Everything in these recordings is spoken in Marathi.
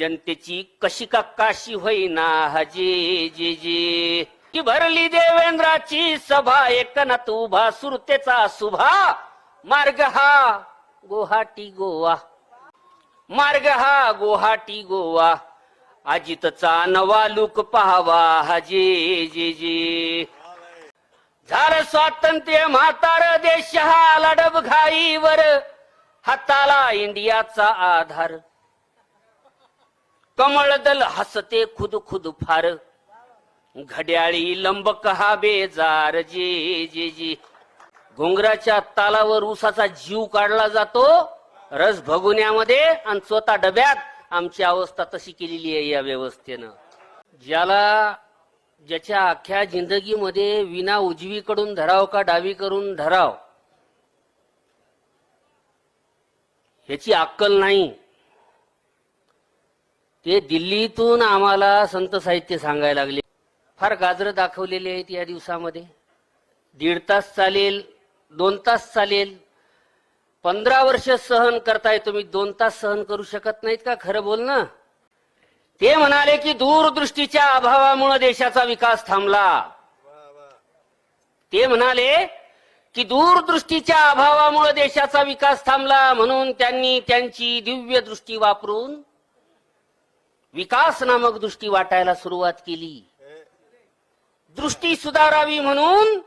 जनतेची कशी का काशी होईना हजी जी जी. की भरली देवेंद्राची सभा एकनाथ उभा सुरतेचा सुभा. मार्ग हा गुवाहाटी गोवा. मार्ग हा गुवाहाटी गोवा. अजितचा नवा लुक पाहावा हजी जी जी. झालं स्वातंत्र्य म्हातार देश हा लडब घाईवर. हाताला इंडियाचा आधार. कमळ दल हसते खुद खुद फार. घड्याळी लंब कहा बेजार जे जे जी. घोंगराच्या तालावर उसाचा जीव काढला जातो. रस भगुण्यामध्ये आणि स्वतः डब्यात आमची अवस्था तशी केलेली आहे या व्यवस्थेनं. ज्याला ज्याच्या अख्ख्या जिंदगीमध्ये विना उजवीकडून धराव का डावीकडून धराव ह्याची अक्कल नाही. ते दिल्लीतून आम्हाला संत साहित्य सांगायला लागले. फार गाजरं दाखवलेले आहेत या दिवसामध्ये. दीड तास चालेल दोन तास चालेल. पंधरा वर्ष सहन करताय तुम्ही दोन तास सहन करू शकत नाहीत का? खरं बोल ना. ते म्हणाले की दूरदृष्टीच्या अभावामुळे देशाचा विकास थांबला. ते म्हणाले की दूरदृष्टीच्या अभावामुळे देशाचा विकास थांबला म्हणून त्यांनी त्यांची दिव्य दृष्टी वापरून विकास नामक दृष्टी वाटायला सुरुवात केली. दृष्टी सुधारावी म्हणून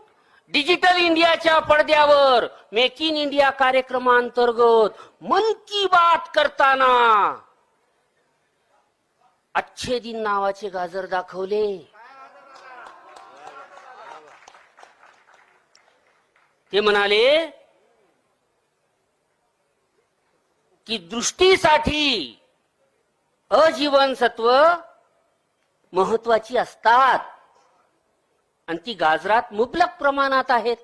डिजिटल इंडियाच्या पडद्यावर मेक इन इंडिया कार्यक्रमांतर्गत मन की बात करताना अच्छे दिन नावाचे गाजर दाखवले. ते म्हणाले की दृष्टीसाठी अजीवनसत्व महत्वाची असतात. आणि ती गाजरात मुबलक प्रमाणात आहेत.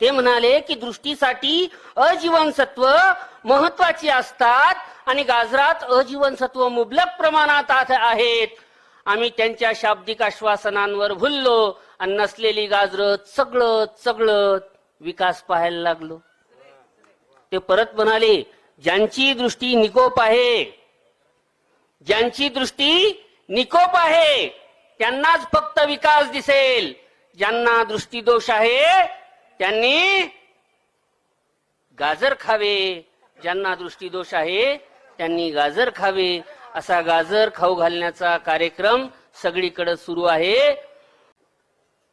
ते म्हणाले की दृष्टीसाठी अजीवनसत्व महत्वाची असतात आणि गाजरात अजीवनसत्व मुबलक प्रमाणात आहेत. आम्ही त्यांच्या शाब्दिक आश्वासनांवर भुललो आणि नसलेली गाजर सगळं सगळं विकास पाहायला लागलो. ते परत म्हणाले ज्यांची दृष्टी निकोप आहे ज्यांची दृष्टी निकोप आहे त्यांनाच फक्त विकास दिसेल. ज्यांना दृष्टीदोष आहे त्यांनी गाजर खावे. ज्यांना दृष्टीदोष आहे त्यांनी गाजर खावे. असा गाजर खाऊ घालण्याचा कार्यक्रम सगळीकडे सुरू आहे.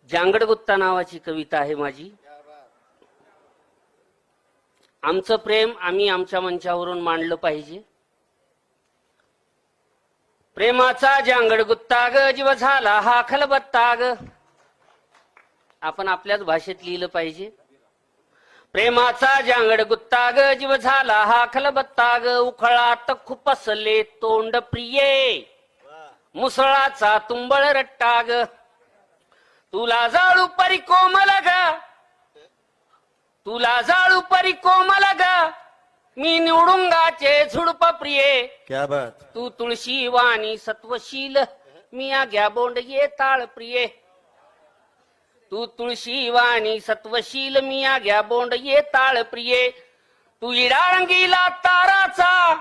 जांगडगुत्ता नावाची कविता आहे माझी. आमचं प्रेम आम्ही आमच्या मंचावरून मांडलं पाहिजे. प्रेमाचा जांगड गुत्ता ग जीव झाला हा खलबत्ता ग. आपण आपल्याच भाषेत लिहिलं पाहिजे. प्रेमाचा जांगड गुत्ता ग जीव झाला हा खलबत्ता ग. उखळात खुपसले तोंड प्रिये. मुसळाचा तुंबळ रट्टा ग. तुला जाळू परी कोमल ग. तुला जाळू परी कोमल ग. मी निवडुंगाचे झुडप प्रिये. क्या बात. तू तुळशी वाणी सत्वशील. मी आग्या बोंड ये ताळ प्रिये. तू तुळशी वाणी सत्वशील. मी आग्या बोंड ये ताळ प्रिये. तू इडारंगीला ताराचा.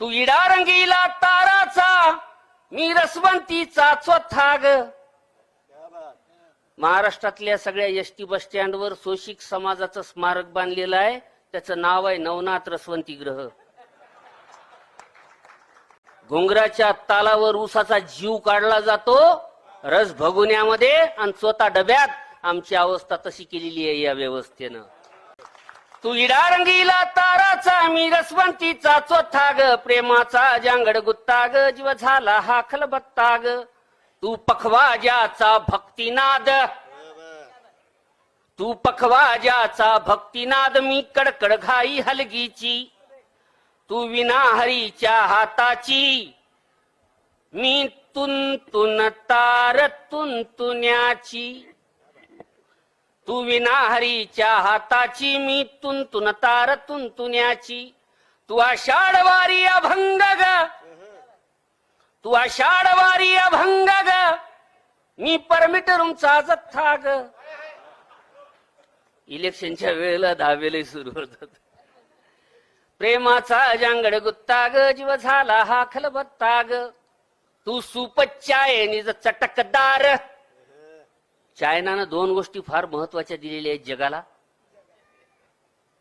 तू इडारंगीला ताराचा. मी रसवंतीचा चोथा ग महाराष्ट्रातल्या सगळ्या एस टी बस स्टँडवर सोशिक समाजाचं स्मारक बांधलेलं आहे. त्याचं नाव आहे नवनाथ रसवंती ग्रह. घोंगराच्या तालावर उसाचा जीव काढला जातो. रस भगुन्यामध्ये आणि स्वतः डब्यात आमची अवस्था तशी केलेली आहे या व्यवस्थेनं. तू इडारंगीला ताराचा मी रसवंतीचा चोथा ग. प्रेमाचा जांगड गुत्ता ग. जीव झाला हा खलबत्ताग ग. तू पखवाजाचा भक्तिनाद. तू पखवाजाचा भक्तिनाद मी कडकड घाई हलगीची. तू विनाहरीच्या हाताची. मी तुन तार तुन्याची तू विनाहरीच्या हाताची. मी तुन तार तुन्याची तू आषाढवारी अभंग ग तू आषाढवारी अभंग ग. मी परमिटरूमचा रूमचा जथ्था ग इलेक्शनच्या वेळेला दहावेला सुरू होतात. प्रेमाचा जांगड गुत्ता ग जीव झाला हा खलबत्ता ग. तू सुपच्चाय निज चटकदार. चायनानं दोन गोष्टी फार महत्त्वाच्या दिलेल्या आहेत जगाला.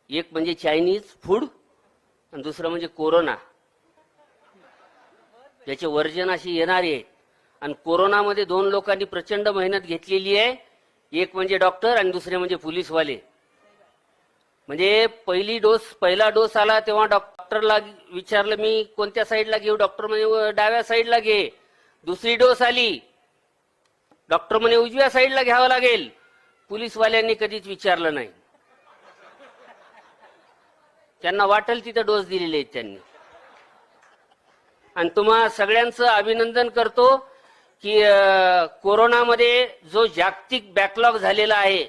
एक म्हणजे चायनीज फूड आणि दुसरं म्हणजे कोरोना. त्याचे वर्जन अशी येणारी आहे. आणि कोरोनामध्ये दोन लोकांनी प्रचंड मेहनत घेतलेली आहे. एक म्हणजे डॉक्टर आणि दुसरे म्हणजे पोलीसवाले. म्हणजे पहिली डोस पहिला डोस आला तेव्हा डॉक्टरला विचारलं मी कोणत्या साईडला घेऊ? डॉक्टर म्हणे डाव्या साईडला घे. दुसरी डोस आली. डॉक्टर म्हणे उजव्या साईडला घ्यावं लागेल. पोलीसवाल्यांनी कधीच विचारलं नाही. त्यांना वाटेल तिथं डोस दिलेले आहेत त्यांनी. आणि तुम्हा सगळ्यांचं अभिनंदन करतो की कोरोनामध्ये जो जागतिक बॅकलॉग झालेला आहे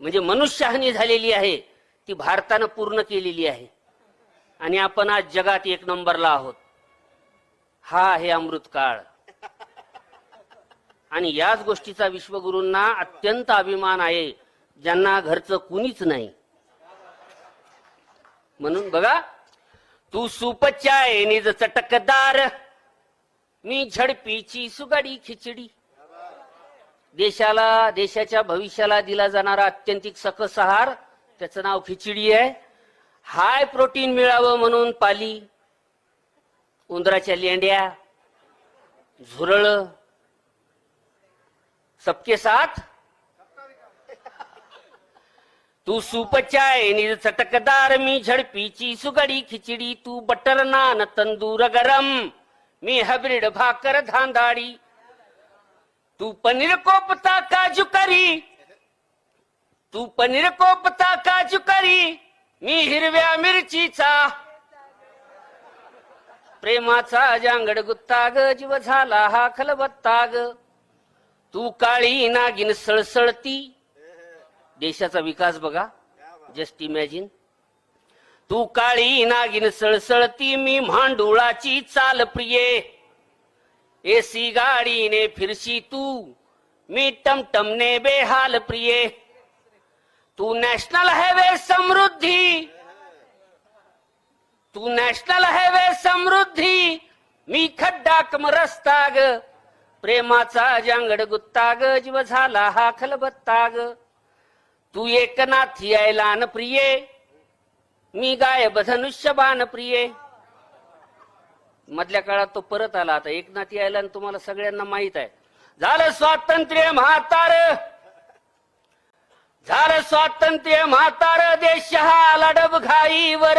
म्हणजे मनुष्यहानी झालेली आहे ती भारतानं पूर्ण केलेली आहे. आणि आपण आज जगात एक नंबरला आहोत. हा आहे अमृत काळ. आणि याच गोष्टीचा विश्वगुरूंना अत्यंत अभिमान आहे ज्यांना घरचं कुणीच नाही. म्हणून बघा तू सुपच्या निज चटकदार मी झडपीची सुगाडी खिचडी. देशाला देशाच्या भविष्याला दिला जाणारा अत्यंतिक सकस आहार त्याचं नाव खिचडी आहे. हाय प्रोटीन मिळावं म्हणून पाली उंदराच्या लेंड्या झुरळ सबके साथ तू सूप निज चटकदार मी झडपीची सुगडी खिचडी तू बटर नान तंदूर गरम मी हब्रिड भाकर धांदाडी. तू पनीर कोपता काजू करी. तू पनीर कोपता काजू करी. मी हिरव्या मिरचीचा. प्रेमाचा जांगड गुत्ता ग जीव झाला हा खलबत्ता ग. तू काळी नागिन सळसळती. देशाचा विकास बघा. जस्ट इमॅजिन तू काळी नागिन सळसळती मी भांडुळाची चाल प्रिये. एसी गाडीने फिरशी तू मी टमटमने बेहाल प्रिये. तू नॅशनल हायवे समृद्धी. तू नॅशनल हायवे समृद्धी. मी खड्डा कम रस्ता ग. प्रेमाचा जांगड गुत्ता ग. जीव झाला हा खलबत्ता ग. तू एकनाथी यायलान प्रिये. मी गायब धनुष्यबाण प्रिये. मधल्या काळात तो परत आला. आता एकनाथ यायला आणि तुम्हाला सगळ्यांना माहीत आहे. झालं स्वातंत्र्य म्हातार. झालं स्वातंत्र्य म्हातार. देश हा लडब घाईवर.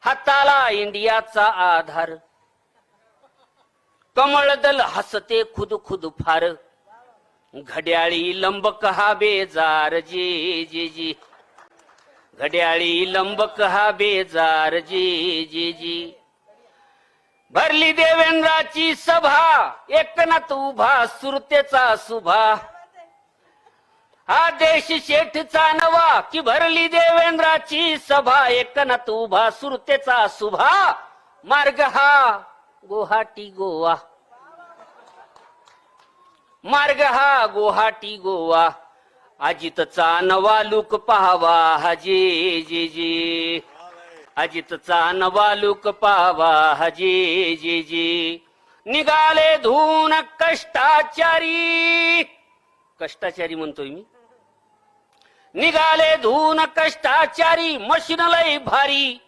हाताला इंडियाचा आधार. कमळ दल हसते खुद खुद फार. घड्याळी लंब कहा बेजार जी जी जी. घड्याळी लंब कहा बेजार जी जी जी. भरली देवेंद्राची सभा एकनाथ उभा सुरतेचा सुभा. हा देश शेठचा नवा की भरली देवेंद्राची सभा एकनाथ उभा सुरतेचा सुभा. मार्ग हा गुवाहाटी गोवा. मार्ग हा गुवाहाटी गोवा. अजितचा नवा लुक पाहावा हजी जे जे. अजितचा नवा लुक पाहावा हजी जे जे. निघाले धून कष्टाचारी. कष्टाचारी म्हणतोय मी. निघाले धून कष्टाचारी मशीन लय भारी.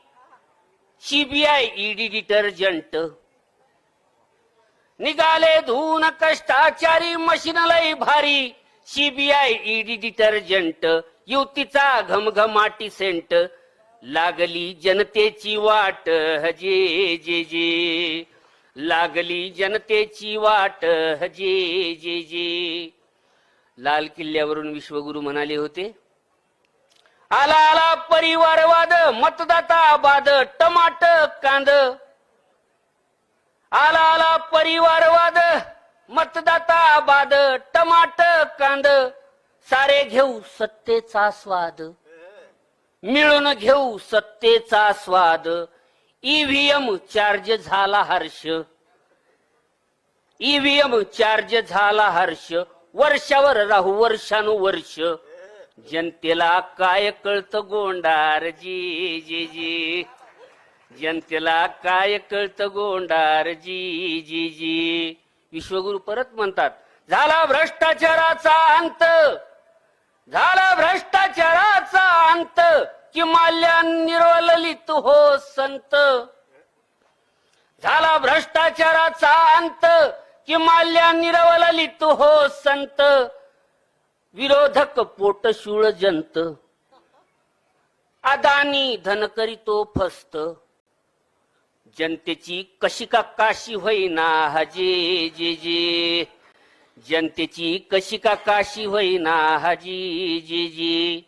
CBI ED detergent. निघाले धून कष्टाचारी मशीन लय भारी. सीबीआय ईडी डिटर्जंट युतीचा घमघमाटी सेंट. लागली जनतेची वाट हजे जे जे. लागली जनतेची वाट हजे जे जे. लाल किल्ल्यावरून विश्वगुरु म्हणाले होते आला आला परिवारवाद मतदाता बाद टमाट कांद. आला आला परिवारवाद मतदाता बाद टमाट कांद सारे घेऊ सत्तेचा स्वाद. मिळून घेऊ सत्तेचा स्वाद. ईव्हीएम चार्ज झाला हर्ष. ईव्हीएम चार्ज झाला हर्ष. वर्षावर राहू वर्षानुवर्ष. जनतेला काय कळतं गोंडार? जी जी जी. जनतेला काय कळतं गोंडार? जी जी जी. विश्वगुरु परत म्हणतात झाला भ्रष्टाचाराचा अंत. झाला भ्रष्टाचाराचा अंत. कि माल्या निर्वलित हो संत. झाला भ्रष्टाचाराचा अंत. कि माल्या निर्वलित हो संत. विरोधक पोट शूळ जंत. अदानी धन करीतो फस्त. जनतेची कशी का काशी होईना हजी जे जे. जनतेची कशी का काशी होईना हजी जे जे.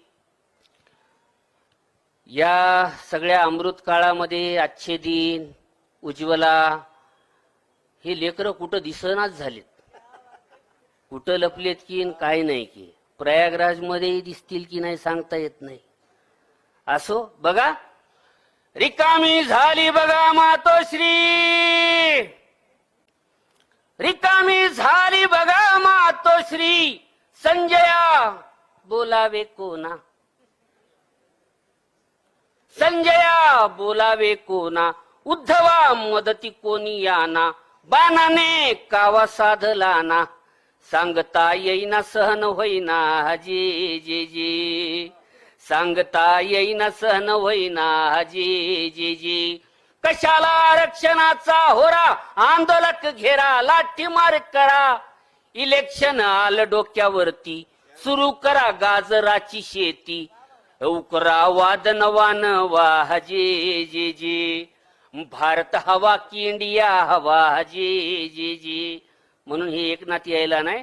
या सगळ्या अमृत काळामध्ये आजचे दिन उज्ज्वला हे लेकरं कुठं दिसनाच झालेत. कुठं लपलेत की काय नाही की. प्रयागराजमध्ये दिसतील की नाही सांगता येत नाही. असो बघा. रिकामी झाली बघा मातोश्री. रिकामी झाली बघा मातोश्री. संजया बोलावे कोणा. संजया बोलावे कोणा. उद्धवा मदती कोणी याना. बाणाने कावा साधला ना. सांगता येईना सहन होईना. जे जे जे. सांगता येईना सहन होईना जी जी जी कशाला आरक्षणाचा होरा? आंदोलक घेरा लाठी मार करा. इलेक्शन आलं डोक्यावरती. सुरू करा गाजराची शेती. उकरा वादन वान वाह जी जी जी भारत हवा की इंडिया हवा जी जी जी म्हणून हे एकनाथ यायला नाही.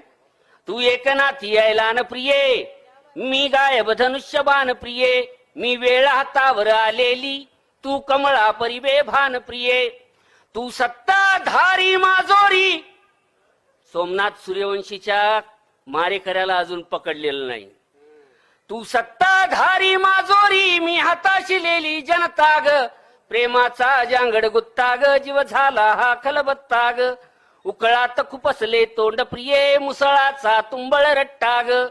तू एकनाथ यायला न प्रिये. मी गायब धनुष्यबाण प्रिये मी वेळ हातावर आलेली तू कमळा परिबे भान प्रिये. तू सत्ताधारी माजोरी. सोमनाथ सूर्यवंशीच्या मारेकऱ्याला अजून पकडलेलं नाही. तू सत्ताधारी माजोरी मी हाताशिलेली जनता ग प्रेमाचा जांगड गुत्ता ग जीव झाला हा खलबत्ता ग उकळात खुपसले तोंड प्रिये मुसळाचा तुंबळ रट्टा ग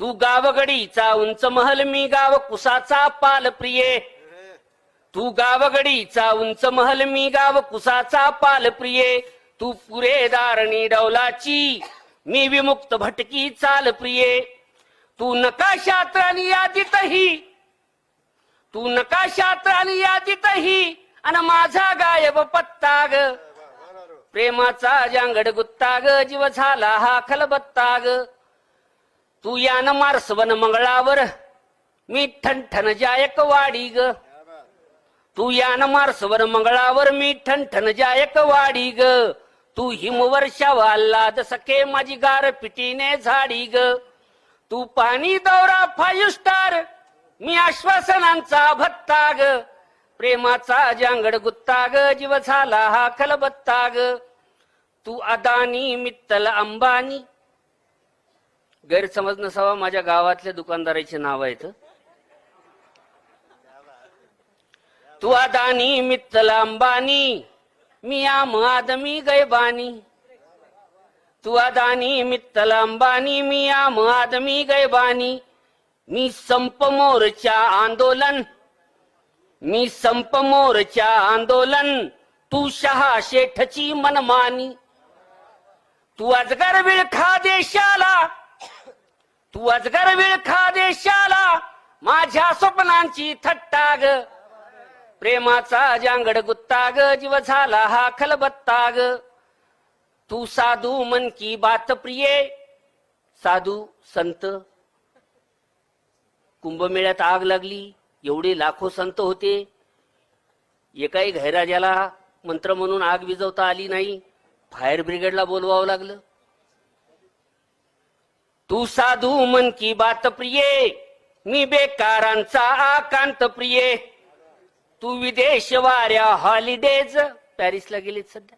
तू गावगडीचा उंच महल मी गाव कुसाचा पाल प्रिये. तू गावगडीचा उंच महल मी गाव कुसाचा पाल प्रिये. तू पुरे दारणी डौलाची मी विमुक्त भटकी चाल प्रिये. तू नकाशात आणि यादीतही तू नकाशात आणि यादीतही आणि माझा गायब पत्ता ग प्रेमाचा जांगड गुत्ता ग जीव झाला हा खलबत्ता ग तू यान मार्सवन मंगळावर. मी ठणठण जायक वाडी ग तू यान मारसवर मंगळावर मी ठणठण जायक वाडी ग तू हिमवर्षा वाल्लाद सखे माझी गार पिटीने झाडी ग तू पाणी दौरा फाईव्ह स्टार मी आश्वासनांचा भत्ता ग प्रेमाचा जांगड गुत्ता ग जीव झाला हा खलबत्ता ग तू अदानी मित्तल अंबानी गैरसमज नसावा माझ्या गावातल्या दुकानदाराचे नाव आहेत. तू अदानी मित्तल अंबानी मी आम आदमी गैबानी. तू अदानी मित्तल अंबानी मी आम आदमी गैबानी. मी संप मोर्चा आंदोलन मी संप मोर्चा आंदोलन. तू शहा शेठची मनमानी. तू अजगर विळखा देशाला तू अजगर विळखा देशाला माझ्या स्वप्नांची थट्टा ग प्रेमाचा जांगड गुत्ता ग जीव झाला हा खलबत्ता ग तू साधू मन की बात प्रिये साधू संत. कुंभमेळ्यात आग लागली एवढे लाखो संत होते. एकाही घैराजाला मंत्र म्हणून आग विझवता आली नाही फायर ब्रिगेडला बोलवावं लागलं. तू साधू मन की बात प्रिये मी बेकारांचा आकांत प्रिये. तू विदेश वाऱ्या हॉलिडेज पॅरिसला गेलीत सध्या.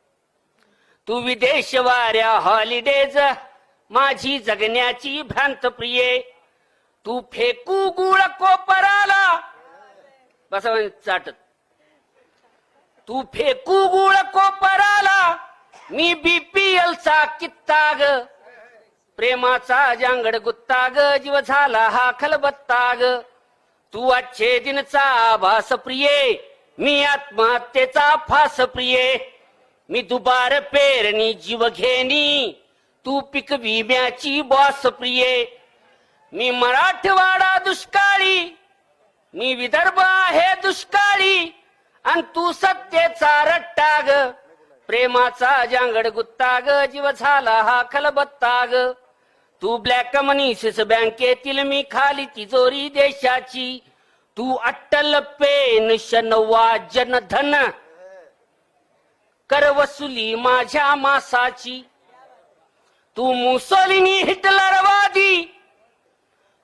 तू विदेश वाऱ्या हॉलिडेज माझी जगण्याची भ्रांत प्रिये. तू फेकू गुळ कोपराला. बसा चाटत. तू फेकू गुळ कोपराला. मी बीपीएल चा कित्ता ग प्रेमाचा जांगड गुत्ता ग जीव झाला हा खलबत्ता ग तू आजचे दिनचा आभास प्रिये मी आत्महत्येचा फास प्रिये. मी दुबार पेरणी जीव घेणी तू पिक विम्याची बॉस प्रिये. मी मराठवाडा दुष्काळी मी विदर्भ आहे दुष्काळी आणि तू सत्तेचा रट्टा ग प्रेमाचा जांगड गुत्ता ग जीव झाला हा खलबत्ता ग तू ब्लॅक मनीस बँकेतील मी खाली तिजोरी देशाची. तू अट्टल पेन्शन वा जनधन कर वसुली माझ्या मासाची. तू मुसोलिनी हिटलरवादी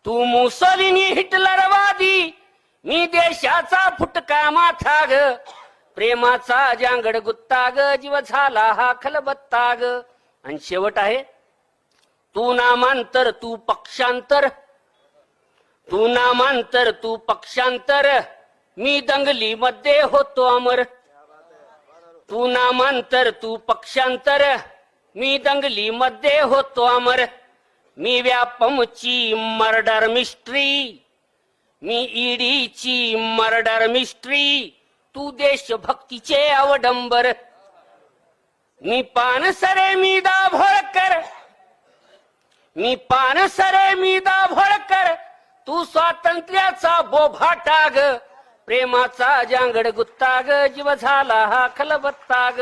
तू मुसोलिनी हिटलरवादी मी देशाचा फुटका माथा ग प्रेमाचा जांगड गुत्ता ग जीव झाला हा खलबत्ता ग आणि शेवट आहे तू नामांतर तू पक्षांतर. तू नामांतर तू पक्षांतर. मी दंगली मध्ये होतो अमर. तू नामांतर तू पक्षांतर. मी दंगली मध्ये होतो अमर. मी व्यापमची मर्डर मिस्ट्री. मी ईडीची मर्डर मिस्ट्री. तू देशभक्तीचे अवडंबर. मी पानसरे मी दाभोळकर. मी पानसरे मी दाभोळकर. तू स्वातंत्र्याचा बोभा टाग. प्रेमाचा जांगड गुत्ताग. जीव झाला हा खलबत्ताग.